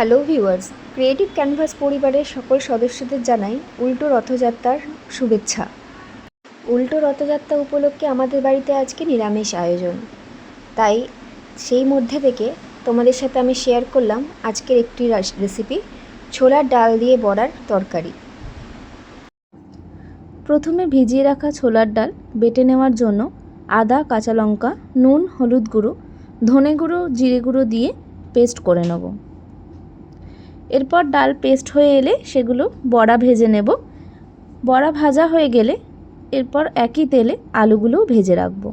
Hello viewers creative canvas পরিবারের সকল সদস্যদের জানাই উল্টো রথযাত্রার শুভেচ্ছা। উল্টো রথযাত্রা উপলক্ষে আমাদের বাড়িতে আজকে নিরামিষ আয়োজন। তাই সেই মধ্যে থেকে তোমাদের সাথে আমি শেয়ার করলাম আজকের একটি রাস- রেসিপি ছোলার ডাল দিয়ে বড়ার তরকারি। প্রথমে ভিজিয়ে রাখা ছোলার ডাল বেটে নেওয়ার জন্য আদা, কাঁচা লঙ্কা, নুন, হলুদ গুঁড়ো, ধনে গুঁড়ো, জিরে গুঁড়ো দিয়ে পেস্ট করে নেব। এরপর ডাল পেস্ট হয়ে এলে সেগুলো বড়া ভেজে নেব। বড়া ভাজা হয়ে গেলে এরপর একই তেলে আলুগুলোও ভেজে রাখব।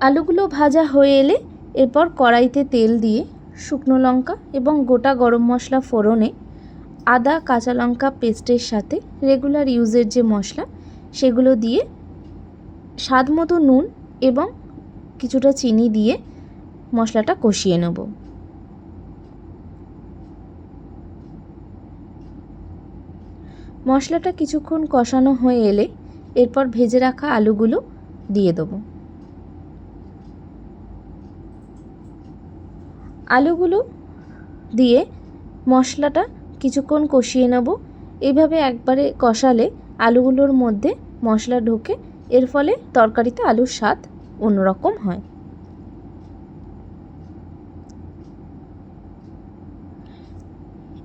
আলুগুলো ভাজা হয়ে এলে এরপর কড়াইতে তেল দিয়ে শুকনো লঙ্কা এবং গোটা গরম মশলা ফোড়নে আদা, কাঁচা লঙ্কা পেস্টের সাথে রেগুলার ইউজের যে মশলা, সেগুলো দিয়ে স্বাদ মতো নুন এবং কিছুটা চিনি দিয়ে মশলাটা কষিয়ে নেব। মশলাটা কিছুক্ষণ কষানো হয়ে এলে এরপর ভেজে রাখা আলুগুলো দিয়ে দেবো। আলুগুলো দিয়ে মশলাটা কিছুক্ষণ কষিয়ে নেব। এইভাবে একবারে কষালে আলুগুলোর মধ্যে মশলা ঢোকে। এর ফলে তরকারিতে আলুর স্বাদ অন্যরকম হয়।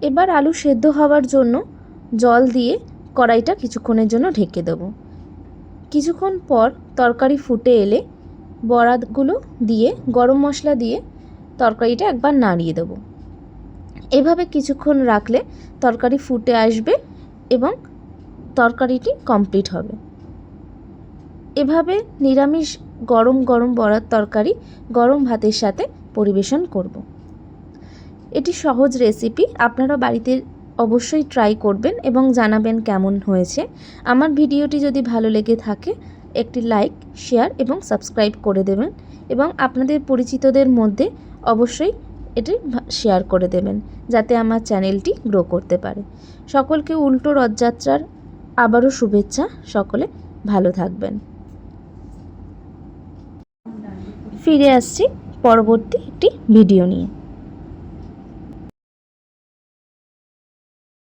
এবার আলু সেদ্ধ হওয়ার জন্য জল দিয়ে কড়াইটা কিছুক্ষণের জন্য ঢেকে দেব। কিছুক্ষণ পর তরকারি ফুটে এলে বড়াগুলো দিয়ে, গরম মশলা দিয়ে তরকারিটা একবার নাড়িয়ে দেবো। এভাবে কিছুক্ষণ রাখলে তরকারি ফুটে আসবে এবং তরকারিটি কমপ্লিট হবে। এভাবে নিরামিষ গরম গরম বড়ার তরকারি গরম ভাতের সাথে পরিবেশন করব। এটি সহজ রেসিপি, আপনারা বাড়িতে অবশ্যই ট্রাই করবেন এবং জানাবেন কেমন হয়েছে। আমার ভিডিওটি যদি ভালো লেগে থাকে, একটি লাইক শেয়ার এবং সাবস্ক্রাইব করে দেবেন এবং আপনাদের পরিচিতদের মধ্যে অবশ্যই এটি শেয়ার করে দেবেন, যাতে আমার চ্যানেলটি গ্রো করতে পারে। সকলকে উল্টো রথযাত্রার আবারও শুভেচ্ছা, সকলে ভালো থাকবেন। ফিরে আসছি পরবর্তী একটি ভিডিও নিয়ে।